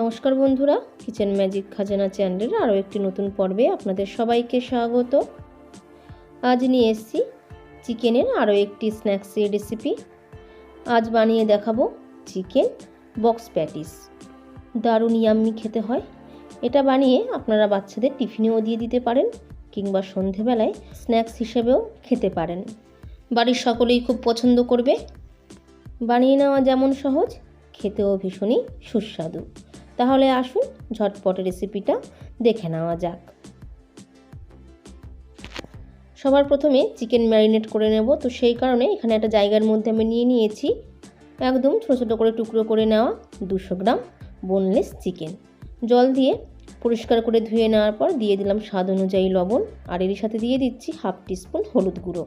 নমস্কার বন্ধুরা kitchen magic খাজানা চ্যানেলের আরও একটি নতুন পর্বে আপনাদের সবাইকে স্বাগত। আজ নিয়ে এসেছি চিকেনের আরও একটি স্ন্যাক্সের রেসিপি আজ বানিয়ে দেখাবো চিকেন বক্স প্যাটিস দারুণ ইয়াম্মি খেতে হয়। এটা বানিয়ে আপনারা বাচ্চাদের টিফিনেও দিয়ে দিতে পারেন কিংবা সন্ধেবেলায় স্ন্যাক্স হিসেবেও খেতে পারেন। বাড়ির সকলেই খুব পছন্দ করবে। বানিয়ে নেওয়া যেমন সহজ, খেতেও ভীষণই সুস্বাদু। তাহলে আসুন ঝটপট রেসিপিটা দেখে নেওয়া যাক। সবার প্রথমে চিকেন ম্যারিনেট করে নেব। তো সেই কারণে এখানে একটা জায়গার মধ্যে আমি নিয়ে নিয়েছি একদম ছোটো ছোটো করে টুকরো করে নেওয়া দুশো গ্রাম বোনলেস চিকেন জল দিয়ে পরিষ্কার করে ধুয়ে নেওয়ার পর দিয়ে দিলাম স্বাদ অনুযায়ী লবণ। আর এর সাথে দিয়ে দিচ্ছি হাফ টিস্পুন হলুদ গুঁড়ো।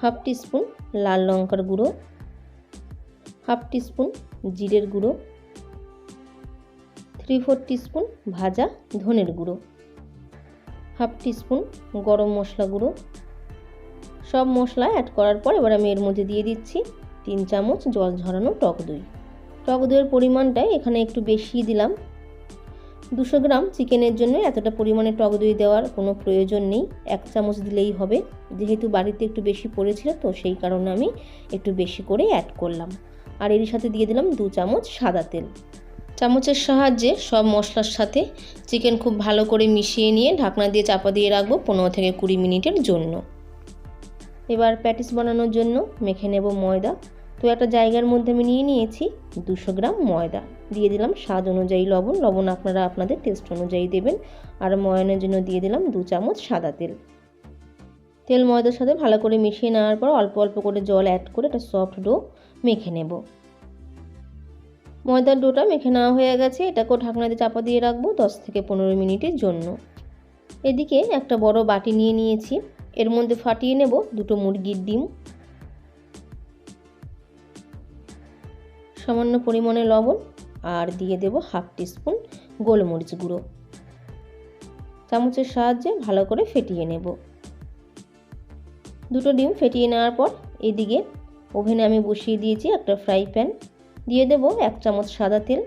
হাফ টিস্পুন লাল লঙ্কার গুঁড়ো। হাফ টিস্পুন জিরের গুঁড়ো। থ্রি ফোর টিস্পুন ভাজা ধনের গুঁড়ো। হাফ টিস্পুন গরম মশলা গুঁড়ো। সব মশলা অ্যাড করার পর এবার আমি এর মধ্যে দিয়ে দিচ্ছি তিন চামচ জল ঝরানো টক দই। টক দইয়ের পরিমাণটা এখানে একটু বেশি দিলাম। দুশো গ্রাম চিকেনের জন্য এতটা পরিমাণে টক দই দেওয়ার কোনো প্রয়োজন নেই। এক চামচ দিলেই হবে। যেহেতু বাড়িতে একটু বেশি পড়েছিল তো সেই কারণে আমি একটু বেশি করে অ্যাড করলাম। আর এর সাথে দিয়ে দিলাম দু চামচ সাদা তেল। চামচের সাহায্যে সব মশলার সাথে চিকেন খুব ভালো করে মিশিয়ে নিয়ে ঢাকনা দিয়ে চাপা দিয়ে রাখব পনেরো থেকে কুড়ি মিনিটের জন্য। এবার প্যাটিস বানানোর জন্য মেখে নেব ময়দা। তো একটা জায়গার মধ্যে আমি নিয়ে নিয়েছি দুশো গ্রাম ময়দা। দিয়ে দিলাম স্বাদ অনুযায়ী লবণ। লবণ আপনারা আপনাদের টেস্ট অনুযায়ী দেবেন। আর ময়নের জন্য দিয়ে দিলাম দু চামচ সাদা তেল। তেল ময়দার সাথে ভালো করে মিশিয়ে নেওয়ার পর অল্প অল্প করে জল অ্যাড করে একটা সফট ডো মেখে নেব। ময়দার ডোটা মেখে নেওয়া হয়ে গেছে। এটাকেও ঢাকনা দিয়ে চাপা দিয়ে রাখব দশ থেকে পনেরো মিনিটের জন্য। এদিকে একটা বড় বাটি নিয়ে নিয়েছি। এর মধ্যে ফাটিয়ে নেব দুটো মুরগির ডিম। সামান্য পরিমাণে লবণ আর দিয়ে দেব হাফ টিস্পুন গোলমরিচ গুঁড়ো। চামচের সাহায্যে ভালো করে ফেটিয়ে নেব। দুটো ডিম ফেটিয়ে নেওয়ার পর এদিকে ওভেনে আমি বসিয়ে দিয়েছি একটা ফ্রাই প্যান। দিয়ে দেব এক চামচ সাদা তেল।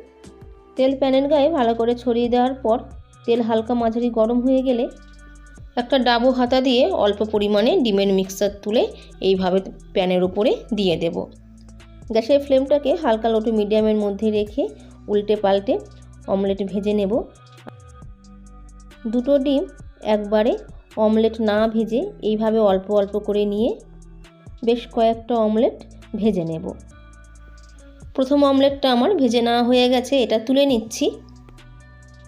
তেল প্যানের গায়ে ভালো করে ছড়িয়ে দেওয়ার পর তেল হালকা মাঝারি গরম হয়ে গেলে একটা ডাবো হাতা দিয়ে অল্প পরিমাণে ডিমের মিক্সার তুলে এইভাবে প্যানের উপরে দিয়ে দেব। গ্যাসের ফ্লেমটাকে হালকা লোটো মিডিয়ামের মধ্যে রেখে উল্টে পাল্টে অমলেট ভেজে নেব। দুটো ডিম একবারে অমলেট না ভেজে এইভাবে অল্প অল্প করে নিয়ে বেশ কয়েকটা অমলেট ভেজে নেব। প্রথম অমলেটটা আমার ভেজে নেওয়া হয়ে গেছে, এটা তুলে নিচ্ছি।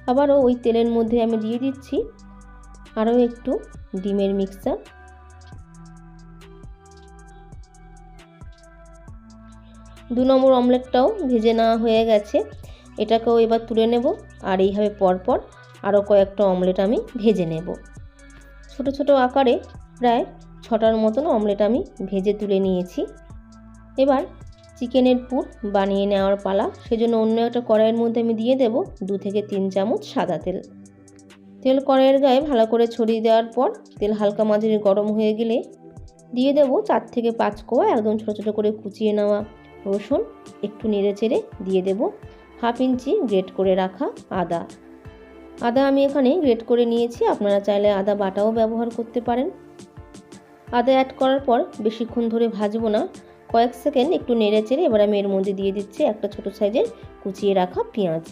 আবারও ওই তেলের মধ্যে আমি দিয়ে দিচ্ছি, আরও একটু ডিমের মিক্সার। দু নম্বর অমলেটটাও ভেজে নেওয়া হয়ে গেছে, এটাকেও এবার তুলে নেব, আর এইভাবে পরপর আরও কয়েকটা অমলেট আমি ভেজে নেব। ছোট ছোট আকারে প্রায় ছটার মতন অমলেট আমি ভেজে তুলে নিয়েছি। এবার চিকেনের পুর বানিয়ে নেওয়ার পালা। সেজন্য অন্য একটা কড়াইয়ের মধ্যে আমি দিয়ে দেব দু থেকে তিন চামচ সাদা তেল। তেল কড়াইয়ের গায়ে ভালো করে ছড়িয়ে দেওয়ার পর তেল হালকা মাঝারি গরম হয়ে গেলে দিয়ে দেব চার থেকে পাঁচ কোয়া একদম ছোটো ছোটো করে কুচিয়ে নেওয়া রসুন। একটু নেড়ে চেড়ে দিয়ে দেব হাফ ইঞ্চি গ্রেট করে রাখা আদা। আদা আমি এখানে গ্রেট করে নিয়েছি, আপনারা চাইলে আদা বাটাও ব্যবহার করতে পারেন। আদা অ্যাড করার পর বেশিক্ষণ ধরে ভাজবো না। কয়েক সেকেন্ড একটু নেড়ে চেড়ে এবার আমি এর মধ্যে দিয়ে দিচ্ছি একটা ছোটো সাইজের কুচিয়ে রাখা পেঁয়াজ।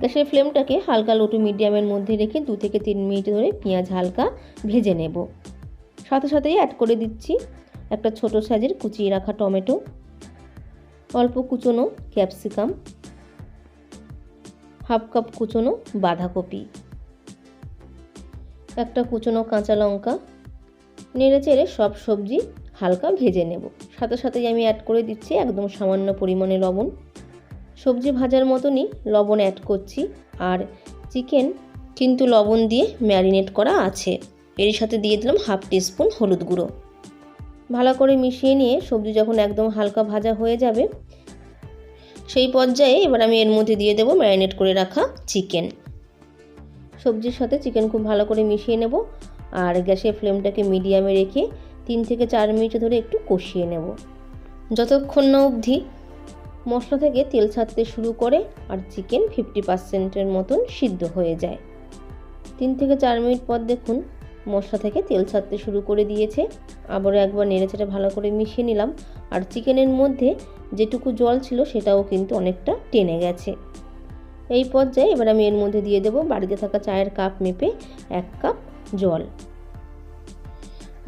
গ্যাসের ফ্লেমটাকে হালকা লোটু মিডিয়ামের মধ্যে রেখে দু থেকে তিন মিনিট ধরে পেঁয়াজ হালকা ভেজে নেব। সাথে সাথেই অ্যাড করে দিচ্ছি একটা ছোট সাইজের কুচিয়ে রাখা টমেটো, অল্প কুচনো ক্যাপসিকাম, হাফ কাপ কুচনো বাঁধাকপি, একটা কুচনো কাঁচা লঙ্কা, নেড়ে চেড়ে সব সবজি হালকা ভেজে নেব। সাথে সাথেই আমি অ্যাড করে দিচ্ছি একদম সামান্য পরিমাণে লবণ। সবজি ভাজার মতনই লবণ অ্যাড করছি আর চিকেন কিন্তু লবণ দিয়ে ম্যারিনেট করা আছে। এর সাথে দিয়ে দিলাম হাফ টিস্পুন হলুদ গুঁড়ো। ভালো করে মিশিয়ে নিয়ে সবজি যখন একদম হালকা ভাজা হয়ে যাবে, সেই পর্যায়ে এবার আমি এর মধ্যে দিয়ে দেবো ম্যারিনেট করে রাখা চিকেন সবজির সাথে চিকেন খুব ভালো করে মিশিয়ে নেব। আর গ্যাসের ফ্লেমটাকে মিডিয়ামে রেখে তিন থেকে চার মিনিট ধরে একটু কষিয়ে নেব। যতক্ষণ না অবধি মশলা থেকে তেল ছাড়তে শুরু করে আর চিকেন ফিফটি পার্সেন্টের মতন সিদ্ধ হয়ে যায়। তিন থেকে চার মিনিট পর দেখুন মশলা থেকে তেল ছাড়তে শুরু করে দিয়েছে। আবারও একবার নেড়েচেড়ে ভালো করে মিশিয়ে নিলাম। আর চিকেনের মধ্যে যেটুকু জল ছিল সেটাও কিন্তু অনেকটা টেনে গেছে। এই পর্যায়ে এবার আমি এর মধ্যে দিয়ে দেবো বাড়িতে থাকা চায়ের কাপ মেপে এক কাপ জল।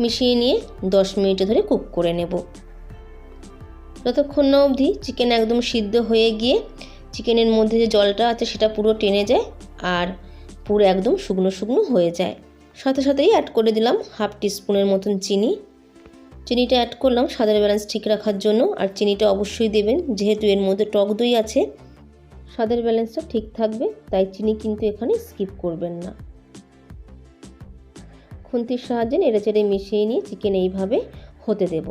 মিশিয়ে নিয়ে দশ মিনিট ধরে কুক করে নেব। যতক্ষণ না অবধি চিকেন একদম সিদ্ধ হয়ে গিয়ে চিকেনের মধ্যে যে জলটা আছে সেটা পুরো টেনে যায় আর পুরো একদম শুকনো শুকনো হয়ে যায়। সাথে সাথেই অ্যাড করে দিলাম হাফ টিস্পুনের মতন চিনি। চিনিটা অ্যাড করলাম স্বাদের ব্যালেন্স ঠিক রাখার জন্য আর চিনিটা অবশ্যই দেবেন যেহেতু এর মধ্যে টক দই আছে। স্বাদের ব্যালেন্সটা ঠিক থাকবে, তাই চিনি কিন্তু এখানে স্কিপ করবেন না। খুন্তির সাহায্যে নেড়েচেড়ে মিশিয়ে নিয়ে চিকেন এইভাবে হতে দেব।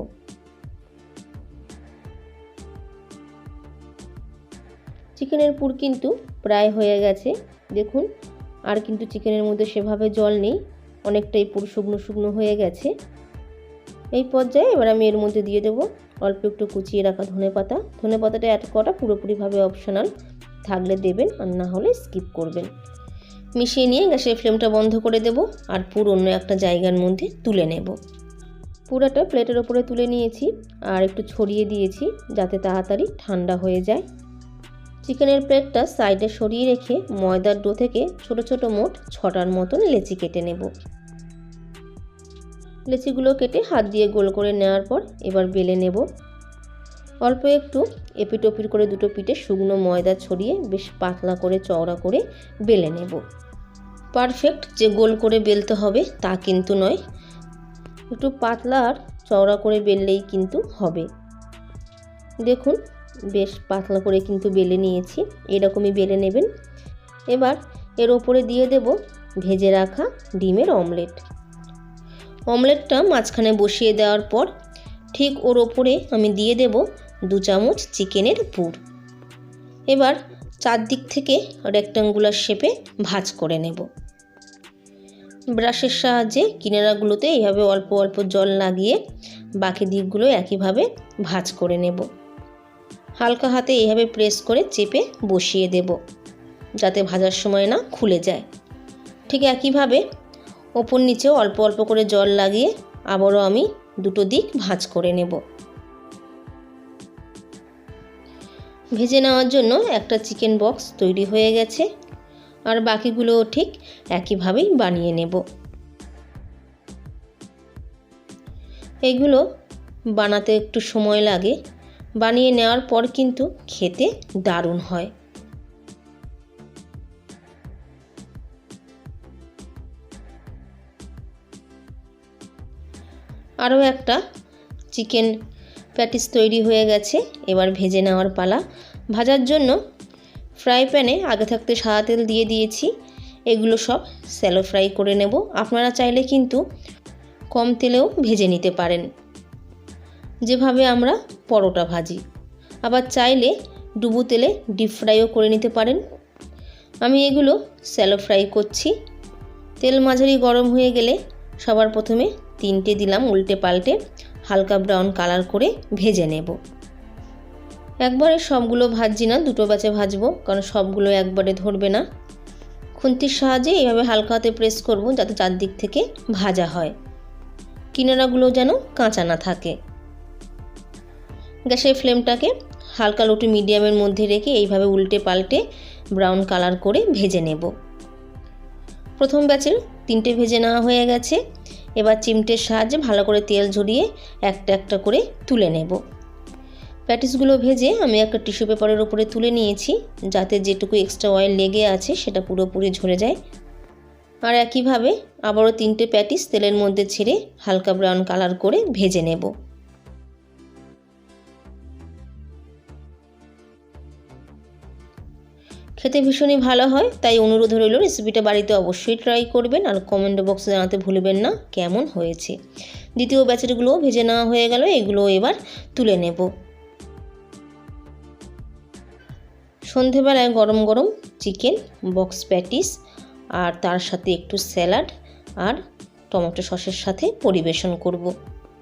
চিকেনের পুর কিন্তু প্রায় হয়ে গেছে। দেখুন, আর কিন্তু চিকেনের মধ্যে সেভাবে জল নেই, অনেকটাই পুর শুকনো শুকনো হয়ে গেছে। এই পর্যায়ে এবার আমি এর মধ্যে দিয়ে দেবো অল্প একটু কুচিয়ে রাখা ধনে পাতা। ধনে পাতাটা অ্যাড করা পুরোপুরিভাবে অপশনাল থাকলে দেবেন আর না হলে স্কিপ করবেন। মিশিয়ে নিয়ে গ্যাসের ফ্লেমটা বন্ধ করে দেব আর পুর অন্য একটা জায়গার মধ্যে তুলে নেব। পুরোটা প্লেটের ওপরে তুলে নিয়েছি আর একটু ছড়িয়ে দিয়েছি যাতে তাড়াতাড়ি ঠান্ডা হয়ে যায়। চিকেনের প্লেটটা সাইডে সরিয়ে রেখে ময়দার ডো থেকে ছোট ছোট মোট ছটার মতন লেচি কেটে নেব। লেচিগুলো কেটে হাত দিয়ে গোল করে নেওয়ার পর এবার বেলে নেব। অল্প একটু এপিটোপির করে দুটো পিঠে শুকনো ময়দা ছড়িয়ে বেশ পাতলা করে চওড়া করে বেলে নেব। পারফেক্ট যে গোল করে বেলতে হবে তা কিন্তু নয়, একটু পাতলা আর চওড়া করে বেললেই কিন্তু হবে। দেখুন, বেশ পাতলা করে কিন্তু বেলে নিয়েছি, এরকমই বেলে নেবেন। এবার এর ওপরে দিয়ে দেব ভেজে রাখা ডিমের অমলেট। অমলেটটা মাঝখানে বসিয়ে দেওয়ার পর ঠিক ওর ওপরে আমি দিয়ে দেব দু চামচ চিকেনের পুর এবার চারদিক থেকে রেক্টাঙ্গুলার শেপে ভাজ করে নেব। ব্রাশের সাহায্যে কিনারাগুলোতে এইভাবে অল্প অল্প জল লাগিয়ে বাকি দিকগুলো একইভাবে ভাজ করে নেব। হালকা হাতে এইভাবে প্রেস করে চেপে বসিয়ে দেব, যাতে ভাজার সময় না খুলে যায়। ঠিক একইভাবে ওপর নিচেও অল্প অল্প করে জল লাগিয়ে আবারও আমি দুটো দিক ভাঁজ করে নেব। ভেজে নেওয়ার জন্য একটা চিকেন বক্স তৈরি হয়ে গেছে। আর বাকিগুলোও ঠিক একইভাবেই বানিয়ে নেব। এগুলো বানাতে একটু সময় লাগে। বানিয়ে নেওয়ার পর কিন্তু খেতে দারুণ হয়। আরও একটা চিকেন প্যাটিস তৈরি হয়ে গেছে, এবার ভেজে নেওয়ার পালা। ভাজার জন্য ফ্রাই প্যানে আগে থাকতে সাদা তেল দিয়ে দিয়েছি, এগুলো সব স্যালো ফ্রাই করে নেব। আপনারা চাইলে কিন্তু কম তেলেও ভেজে নিতে পারেন। যেভাবে আমরা পরোটা ভাজি। আবার চাইলে ডুবু তেলে ডিপ ফ্রাইও করে নিতে পারেন। আমি এগুলো স্যালো ফ্রাই করছি। তেল মাঝারি গরম হয়ে গেলে সবার প্রথমে তিনটে দিলাম উল্টে পাল্টে। হালকা ব্রাউন কালার করে ভেজে নেব। একবারে সবগুলো ভাজছি না, দুটো ব্যাচে ভাজবো, কারণ সবগুলো একবারে ধরবে না। খুন্তির সাহায্যে এইভাবে হালকা হাতে প্রেস করব, যাতে চারদিক থেকে ভাজা হয়। কিনারাগুলো যেন কাঁচা না থাকে। গ্যাসের ফ্লেমটাকে হালকা লোটু মিডিয়ামের মধ্যে রেখে এইভাবে উল্টে পাল্টে ব্রাউন কালার করে ভেজে নেব। প্রথম ব্যাচের তিনটে ভেজে নেওয়া হয়ে গেছে। এবার চিমটের সাহায্যে ভালো করে তেল ঝরিয়ে একটা একটা করে তুলে নেব। প্যাটিসগুলো ভেজে আমি একটা টিস্যু পেপারের উপরে তুলে নিয়েছি, যাতে যেটুকু এক্সট্রা অয়েল লেগে আছে সেটা পুরোপুরি ঝরে যায়। আর একইভাবে আবারও তিনটে প্যাটিস তেলের মধ্যে ছেড়ে হালকা ব্রাউন কালার করে ভেজে নেব। খেতে ভীষণই ভালো হয়, তাই অনুরোধ রইল রেসিপিটা বাড়িতে অবশ্যই ট্রাই করবেন আর কমেন্ট বক্সে জানাতে ভুলবেন না কেমন হয়েছে। দ্বিতীয় ব্যাচেরগুলোও ভেজে নেওয়া হয়ে গেল, এগুলো এবার তুলে নেব। সন্ধেবেলায় গরম গরম চিকেন বক্স প্যাটিস আর তার সাথে একটু স্যালাড আর টমেটো সসের সাথে পরিবেশন করব।